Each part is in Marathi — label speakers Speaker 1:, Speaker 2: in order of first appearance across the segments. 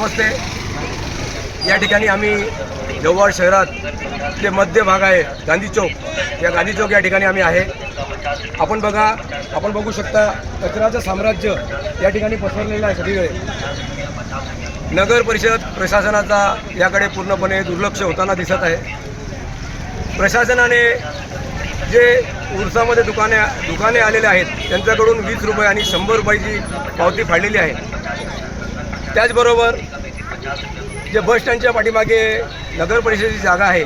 Speaker 1: नमस्ते. या ठिकाणी आम्ही जव्हार शहरात जे मध्य भाग आहे गांधी चौक. या गांधी चौक या ठिकाणी आम्ही आहे. आपण बघा आपण बघू शकता कचराचं साम्राज्य या ठिकाणी पसरलेलं आहे सगळीकडे. नगर परिषद प्रशासनाचा याकडे पूर्णपणे दुर्लक्ष होताना दिसत आहे. प्रशासनाने जे उरसामध्ये दुकाने दुकाने आलेले आहेत त्यांच्याकडून वीस रुपये आणि शंभर रुपयाची पावती फाडलेली आहे. त्याचबरोबर जे बस स्टँडच्या पाठीमागे नगर परिषदेची जागा आहे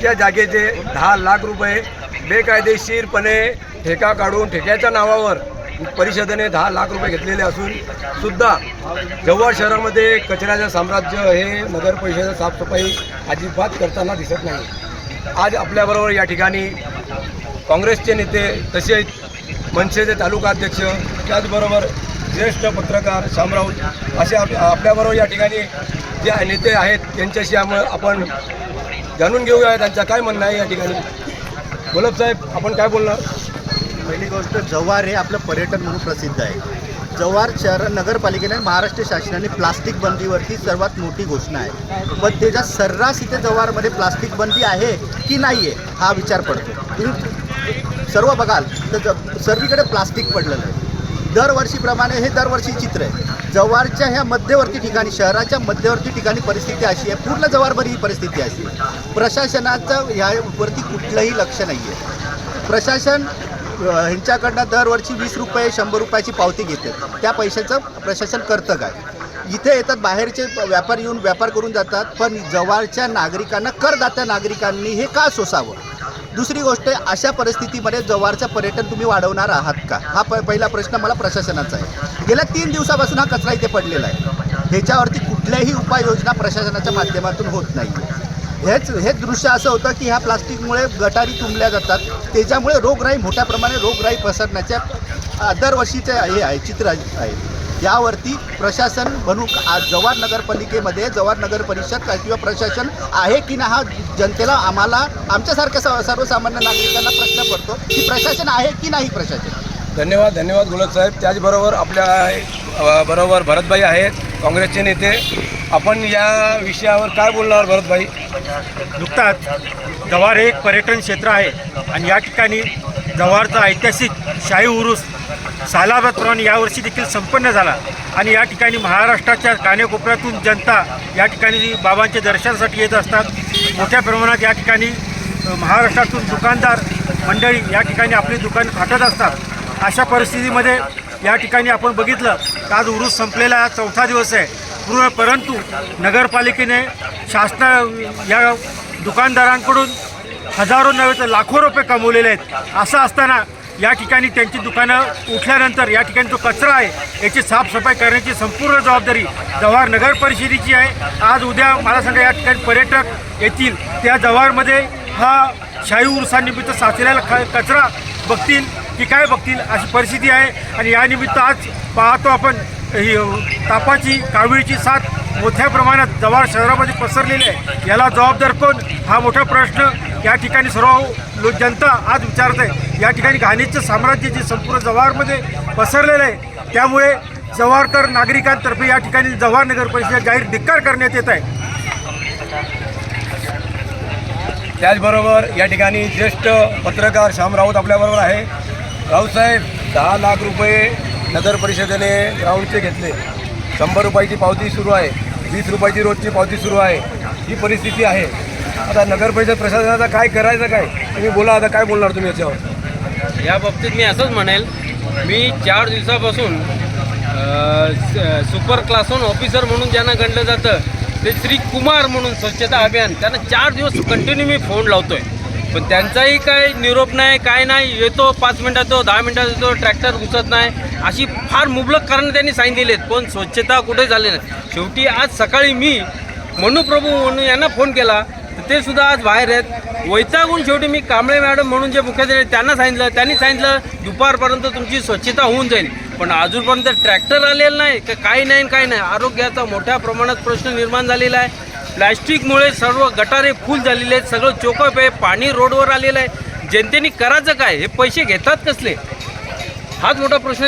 Speaker 1: त्या जागेचे दहा लाख रुपये बेकायदेशीरपणे ठेका काढून ठेक्याच्या नावावर परिषदेने दहा लाख रुपये घेतलेले असून सुद्धा जव्हार शहरामध्ये कचऱ्याचं साम्राज्य हे नगर परिषदेचं साफसफाई अजिबात करताना दिसत नाही. आज आपल्याबरोबर या ठिकाणी काँग्रेसचे नेते तसेच मनसेचे तालुका अध्यक्ष त्याचबरोबर ज्येष्ठ पत्रकार शामराव असे आप आपल्याबरोबर या ठिकाणी जे नेते आहेत त्यांच्याशी आम आपण जाणून घेऊया त्यांचं काय म्हणणं आहे या ठिकाणी. गुलाब साहेब आपण काय बोलणार?
Speaker 2: पहिली गोष्ट जव्हार हे आपलं पर्यटन म्हणून प्रसिद्ध आहे. जव्हार शहर नगरपालिकेने महाराष्ट्र शासनाने प्लास्टिक बंदीवरती सर्वात मोठी घोषणा आहे. पण त्याच्या सर्रास इथे जव्हारमध्ये प्लास्टिक बंदी आहे की नाही आहे हा विचार पडतो. तुम्ही सर्व बघाल तर ज- सर्वीकडे प्लास्टिक पडलेलं आहे. दरवर्षीप्रमाणे हे दरवर्षी चित्र आहे. जव्हारच्या ह्या मध्यवर्ती ठिकाणी शहराच्या मध्यवर्ती ठिकाणी परिस्थिती अशी आहे. पूर्ण जव्हारभर ही परिस्थिती अशी आहे. प्रशासनाचं ह्यावरती कुठलंही लक्ष नाही आहे. प्रशासन ह्यांच्याकडनं दरवर्षी वीस रुपये शंभर रुपयाची पावती घेते त्या पैशाचं प्रशासन करतं काय इथे येतात बाहेरचे व्यापार येऊन व्यापार करून जातात पण जवळच्या नागरिकांना करदात्या नागरिकांनी हे का सोसावं? दुसरी गोष्ट आहे अशा परिस्थितीमध्ये जव्हारचं पर्यटन तुम्ही वाढवणार आहात का? हा प पहिला प्रश्न मला प्रशासनाचा आहे. गेल्या तीन दिवसापासून हा कचरा इथे पडलेला आहे. ह्याच्यावरती कुठल्याही उपाययोजना प्रशासनाच्या माध्यमातून होत नाही हेच हेच दृश्य असं होतं की ह्या प्लास्टिकमुळे गटारी तुंबल्या जातात. त्याच्यामुळे रोगराई मोठ्या प्रमाणे रोगराई पसरण्याच्या अ, दरवर्षीचे हे आहे चित्र आहे. यावरती प्रशासन म्हणून आज जव्हार नगरपालिकेमध्ये जव्हार नगर परिषद किंवा प्रशासन आहे की नाही हा जनतेला आम्हाला आमच्यासारख्या स- सर्वसामान्य नागरिकांना प्रश्न पडतो की प्रशासन आहे की नाही प्रशासन?
Speaker 1: धन्यवाद धन्यवाद गुलाब साहेब. त्याचबरोबर आपल्या बरोबर भरतभाई आहेत काँग्रेसचे नेते. आपण या विषयावर काय बोलणार भरतभाई?
Speaker 3: नुकताच जव्हार हे एक पर्यटन क्षेत्र आहे. आणि या ठिकाणी जव्हारचा ऐतिहासिक शाही उरूस सालाबादप्रमाणे यावर्षी देखील संपन्न झाला. आणि या ठिकाणी महाराष्ट्राच्या कानेकोपऱ्यातून जनता या ठिकाणी बाबांच्या दर्शनासाठी येत असतात. मोठ्या प्रमाणात या ठिकाणी महाराष्ट्रातून दुकानदार मंडळी या ठिकाणी आपली दुकानं थाटत असतात. अशा परिस्थितीमध्ये या ठिकाणी आपण बघितलं तर आज उरूस संपलेला हा चौथा दिवस आहे. पूर्ण परंतु नगरपालिकेने शासना या दुकानदारांकडून हजारो नव्हे तर लाखो रुपये कमवलेले आहेत. असं असताना या ठिकाणी त्यांची दुकानं उठल्यानंतर या ठिकाणी जो कचरा आहे याची साफसफाई करण्याची संपूर्ण जबाबदारी जव्हार नगर परिषदेची आहे. आज उद्या मला सांगा या ठिकाणी पर्यटक येतील. त्या जव्हारमध्ये हा शाही उरसानिमित्त साचलेला ख कचरा बघतील की काय बघतील अशी परिस्थिती आहे. आणि यानिमित्त आज पाहतो आपण ही तापाची कावीळची साथ मोठ्या प्रमाणात जव्हार शहरामध्ये पसरलेली आहे. याला जबाबदार कोण? हा मोठा प्रश्न या ठिकाणी सर्व लोक जनता आज विचारत आहे. या ठिकाणी घाणीचं साम्राज्य जे संपूर्ण जव्हारमध्ये पसरलेलं आहे त्यामुळे जव्हारकर नागरिकांतर्फे या ठिकाणी जव्हार नगर परिषदेला जाहीर धिक्कार करण्यात येत आहे.
Speaker 1: त्याचबरोबर या ठिकाणी ज्येष्ठ पत्रकार श्याम राऊत आपल्याबरोबर आहे. राऊतसाहेब दहा लाख रुपये नगर परिषदेने ग्राउंडचे घेतले. शंभर रुपयाची पावती सुरू आहे. वीस रुपयाची रोजची पावती सुरू आहे. ही परिस्थिती आहे. आता नगर परिषद प्रशासनाचा काय करायचं काय? तुम्ही बोला आता काय बोलणार तुम्ही याच्यावर?
Speaker 4: या बाबतीत मी असंच म्हणेल. मी चार दिवसापासून स- सुपर क्लासून ऑफिसर म्हणून ज्यांना गणलं जातं ते श्री कुमार म्हणून स्वच्छता अभियान त्यांना चार दिवस कंटिन्यू मी फोन लावतोय. पण त्यांचाही काय निरोप नाही काय नाही येतो पाच मिनटात येतो दहा मिनटात येतो ट्रॅक्टर घुसत नाही. अशी फार मुबलक कारण त्यांनी सांगितलेली आहेत. पण स्वच्छता कुठे झाली नाही. शेवटी आज सकाळी मी मनुप्रभू म्हणून यांना फोन केला तर ते सुद्धा आज बाहेर आहेत. वैतागून शेवटी मी कांबळे मॅडम म्हणून जे मुख्याधिकारी त्यांना सांगितलं त्यांनी सांगितलं दुपारपर्यंत तुमची स्वच्छता होऊन जाईल. पण अजूनपर्यंत ट्रॅक्टर आलेलं नाही का काही नाही काही नाही. आरोग्याचा मोठ्या प्रमाणात प्रश्न निर्माण झालेला आहे. प्लॅस्टिकमुळे सर्व गटारे फुल झालेले आहेत. सगळं चोकप आहे पाणी रोडवर आलेलं आहे. जनतेने करायचं काय? हे पैसे घेतात कसले? हाच मोठा प्रश्न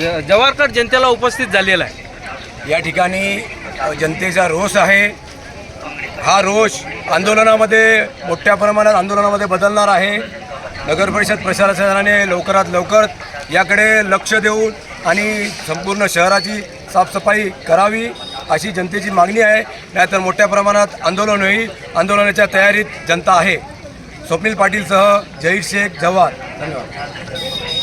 Speaker 4: ज- जवाहरकर जनतेला उपस्थित झालेला आहे.
Speaker 1: या ठिकाणी जनतेचा रोष आहे. हा रोष आंदोलनामध्ये मोठ्या प्रमाणात आंदोलनामध्ये बदलणार आहे. नगर परिषद प्रशासनाने लवकरात लवकर याकडे लक्ष देऊन आणि संपूर्ण शहराची साफसफाई करावी अशी जनतेची मागणी आहे. नाहीतर मोठ्या प्रमाणात आंदोलन होईल. आंदोलनाच्या तयारीत जनता आहे. स्वप्नील पाटीलसह जहीर शेख जव्हार. धन्यवाद.